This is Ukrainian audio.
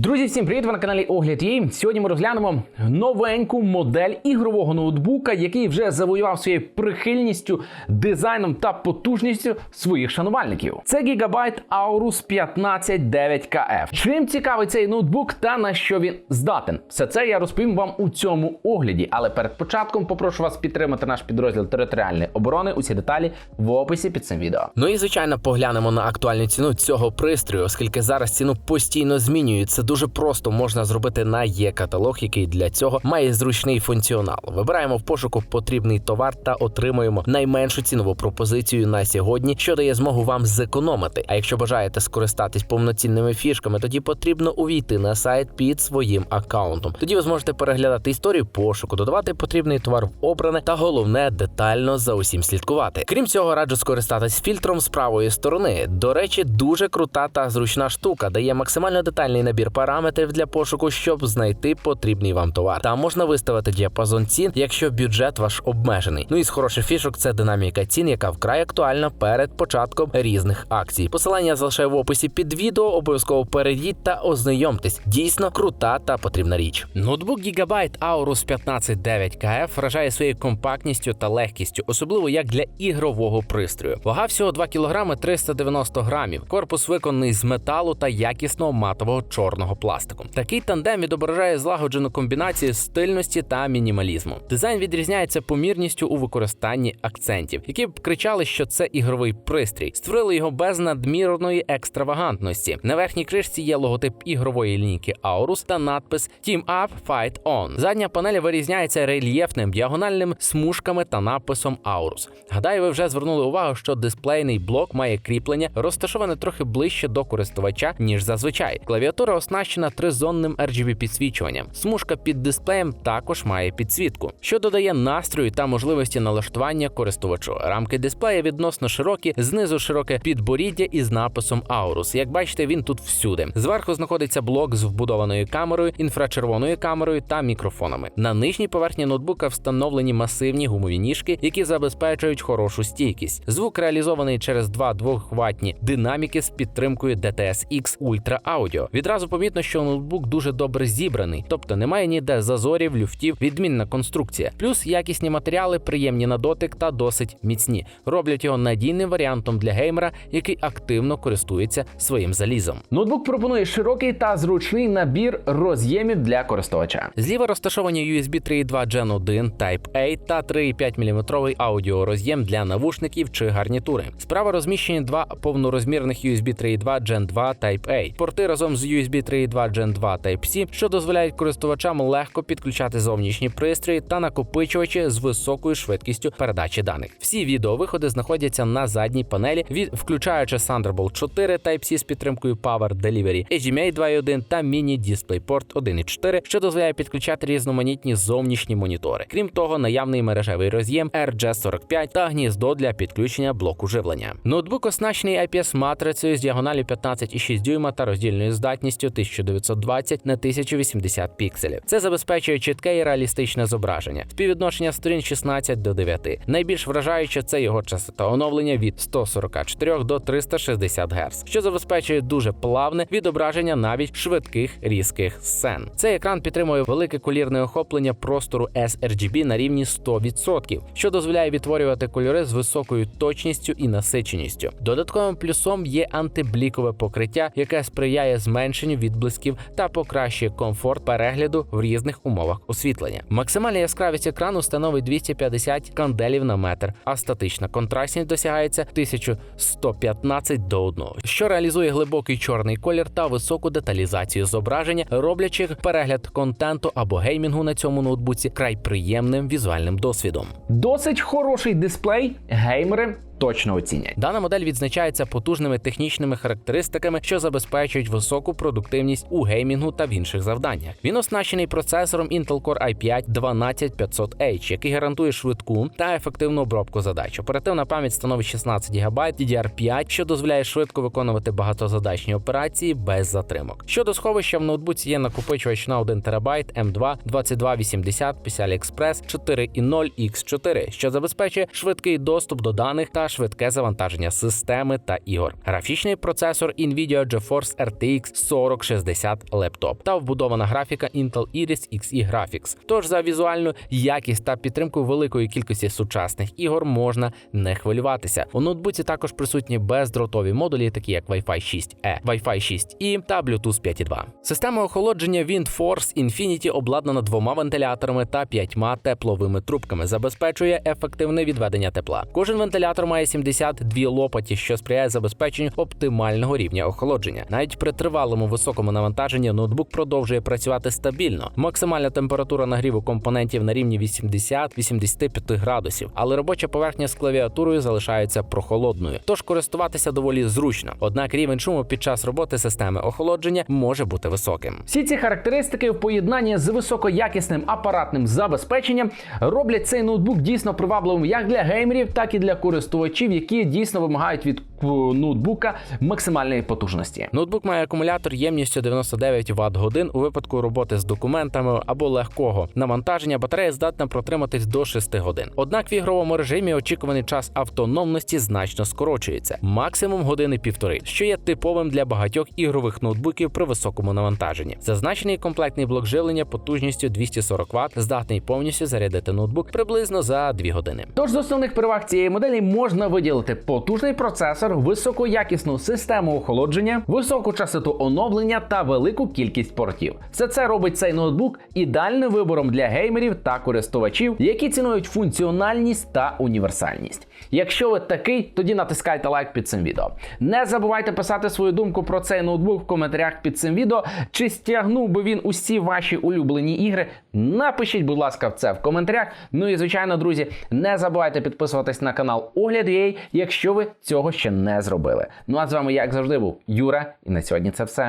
Друзі, всім привіт! Ви на каналі Огляд Їй. Сьогодні ми розглянемо новеньку модель ігрового ноутбука, який вже завоював своєю прихильністю, дизайном та потужністю своїх шанувальників. Це Gigabyte Aorus 159KF. Чим цікавий цей ноутбук та на що він здатен? Все це я розповім вам у цьому огляді. Але перед початком попрошу вас підтримати наш підрозділ територіальної оборони. Усі деталі в описі під цим відео. Ну і звичайно поглянемо на актуальну ціну цього пристрою, оскільки зараз ціну постійно змінюють. Дуже просто можна зробити на є-каталог, який для цього має зручний функціонал. Вибираємо в пошуку потрібний товар та отримуємо найменшу цінову пропозицію на сьогодні, що дає змогу вам зекономити. А якщо бажаєте скористатись повноцінними фішками, тоді потрібно увійти на сайт під своїм аккаунтом. Тоді ви зможете переглядати історію пошуку, додавати потрібний товар в обране та головне детально за усім слідкувати. Крім цього, раджу скористатись фільтром з правої сторони. До речі, дуже крута та зручна штука, дає максимально детальний набір параметрів для пошуку, щоб знайти потрібний вам товар. Там можна виставити діапазон цін, якщо бюджет ваш обмежений. Ну і з хороших фішок це динаміка цін, яка вкрай актуальна перед початком різних акцій. Посилання залишаю в описі під відео. Обов'язково перейдіть та ознайомтесь. Дійсно крута та потрібна річ. Ноутбук Gigabyte Aorus 159KF вражає своєю компактністю та легкістю, особливо як для ігрового пристрою. Вага всього 2 кг 390 грамів. Корпус виконаний з металу та якісного матового чорного пластику. Такий тандем відображає злагоджену комбінацію стильності та мінімалізму. Дизайн відрізняється помірністю у використанні акцентів, які б кричали, що це ігровий пристрій. Створили його без надмірної екстравагантності. На верхній кришці є логотип ігрової лінійки Aorus та надпис Team Up Fight On. Задня панель вирізняється рельєфним діагональним смужками та написом Aorus. Гадаю, ви вже звернули увагу, що дисплейний блок має кріплення, розташоване трохи ближче до користувача, ніж зазвичай. Клавіатура оснащена тризонним RGB підсвічуванням. Смужка під дисплеєм також має підсвітку, що додає настрою та можливості налаштування користувачу. Рамки дисплея відносно широкі, знизу широке підборіддя із написом Aorus. Як бачите, він тут всюди. Зверху знаходиться блок з вбудованою камерою, інфрачервоною камерою та мікрофонами. На нижній поверхні ноутбука встановлені масивні гумові ніжки, які забезпечують хорошу стійкість. Звук реалізований через два двохватні динаміки з підтримкою DTS-X Ultra Audio. Відразу помітно, що ноутбук дуже добре зібраний, тобто немає ніде зазорів, люфтів, відмінна конструкція. Плюс якісні матеріали приємні на дотик та досить міцні, роблять його надійним варіантом для геймера, який активно користується своїм залізом. Ноутбук пропонує широкий та зручний набір роз'ємів для користувача. Зліва розташовані USB 3.2 Gen 1 Type-A та 3,5 мм аудіороз'єм для навушників чи гарнітури. Справа розміщені два повнорозмірних USB 3.2 Gen 2 Type-A. Порти разом з USB 3.2 Gen 2 Type-C, що дозволяють користувачам легко підключати зовнішні пристрої та накопичувачі з високою швидкістю передачі даних. Всі відеовиходи знаходяться на задній панелі, від включаючи Thunderbolt 4 Type-C з підтримкою Power Delivery, HDMI 2.1 та Mini DisplayPort 1.4, що дозволяє підключати різноманітні зовнішні монітори. Крім того, наявний мережевий роз'єм RJ45 та гніздо для підключення блоку живлення. Ноутбук оснащений IPS-матрицею з діагоналю 15,6 дюйма та роздільною здатністю 1920 на 1080 пікселів. Це забезпечує чітке і реалістичне зображення. Співвідношення сторін 16 до 9. Найбільш вражаюче це його частота оновлення від 144 до 360 Гц, що забезпечує дуже плавне відображення навіть швидких різких сцен. Цей екран підтримує велике колірне охоплення простору sRGB на рівні 100%, що дозволяє відтворювати кольори з високою точністю і насиченістю. Додатковим плюсом є антиблікове покриття, яке сприяє зменшенню відблисків та покращує комфорт перегляду в різних умовах освітлення. Максимальна яскравість екрану становить 250 канделів на метр, а статична контрастність досягається 1115 до 1, що реалізує глибокий чорний колір та високу деталізацію зображення, роблячи перегляд контенту або геймінгу на цьому ноутбуці край приємним візуальним досвідом. Досить хороший дисплей, геймери точно оцінять. Дана модель відзначається потужними технічними характеристиками, що забезпечують високу продуктивність у геймінгу та в інших завданнях. Він оснащений процесором Intel Core i5 12500H, який гарантує швидку та ефективну обробку задач. Оперативна пам'ять становить 16 ГБ DDR5, що дозволяє швидко виконувати багатозадачні операції без затримок. Щодо сховища в ноутбуці є накопичувач на 1 ТБ M2 2280 PCI Express 4.0 X4, що забезпечує швидкий доступ до даних та швидке завантаження системи та ігор, графічний процесор Nvidia GeForce RTX 4060 лептоп та вбудована графіка Intel Iris Xe Graphics. Тож за візуальну якість та підтримку великої кількості сучасних ігор можна не хвилюватися. У ноутбуці також присутні бездротові модулі, такі як Wi-Fi 6E, Wi-Fi 6E та Bluetooth 5.2. Система охолодження WindForce Infinity обладнана двома вентиляторами та п'ятьма тепловими трубками, забезпечує ефективне відведення тепла. Кожен вентилятор має 72 лопаті, що сприяє забезпеченню оптимального рівня охолодження. Навіть при тривалому високому навантаженні ноутбук продовжує працювати стабільно. Максимальна температура нагріву компонентів на рівні 80-85 градусів, але робоча поверхня з клавіатурою залишається прохолодною, тож користуватися доволі зручно. Однак рівень шуму під час роботи системи охолодження може бути високим. Всі ці характеристики в поєднанні з високоякісним апаратним забезпеченням роблять цей ноутбук дійсно привабливим як для геймерів, так і для користувачів, які дійсно вимагають від е, ноутбука максимальної потужності. Ноутбук має акумулятор ємністю 99 Вт годин у випадку роботи з документами або легкого навантаження. Батарея здатна протриматись до 6 годин. Однак в ігровому режимі очікуваний час автономності значно скорочується максимум години півтори, що є типовим для багатьох ігрових ноутбуків при високому навантаженні. Зазначений комплектний блок живлення потужністю 240 Вт здатний повністю зарядити ноутбук приблизно за 2 години. Тож з основних переваг цієї моделі можна виділити потужний процесор, високоякісну систему охолодження, високу частоту оновлення та велику кількість портів. Все це робить цей ноутбук ідеальним вибором для геймерів та користувачів, які цінують функціональність та універсальність. Якщо ви такий, тоді натискайте лайк під цим відео. Не забувайте писати свою думку про цей ноутбук в коментарях під цим відео. Чи стягнув би він усі ваші улюблені ігри? Напишіть, будь ласка, це в коментарях. Ну і звичайно, друзі, не забувайте підписуватись на канал Огляд.ua, якщо ви цього ще не зробили. Ну а з вами, як завжди, був Юра, і на сьогодні це все.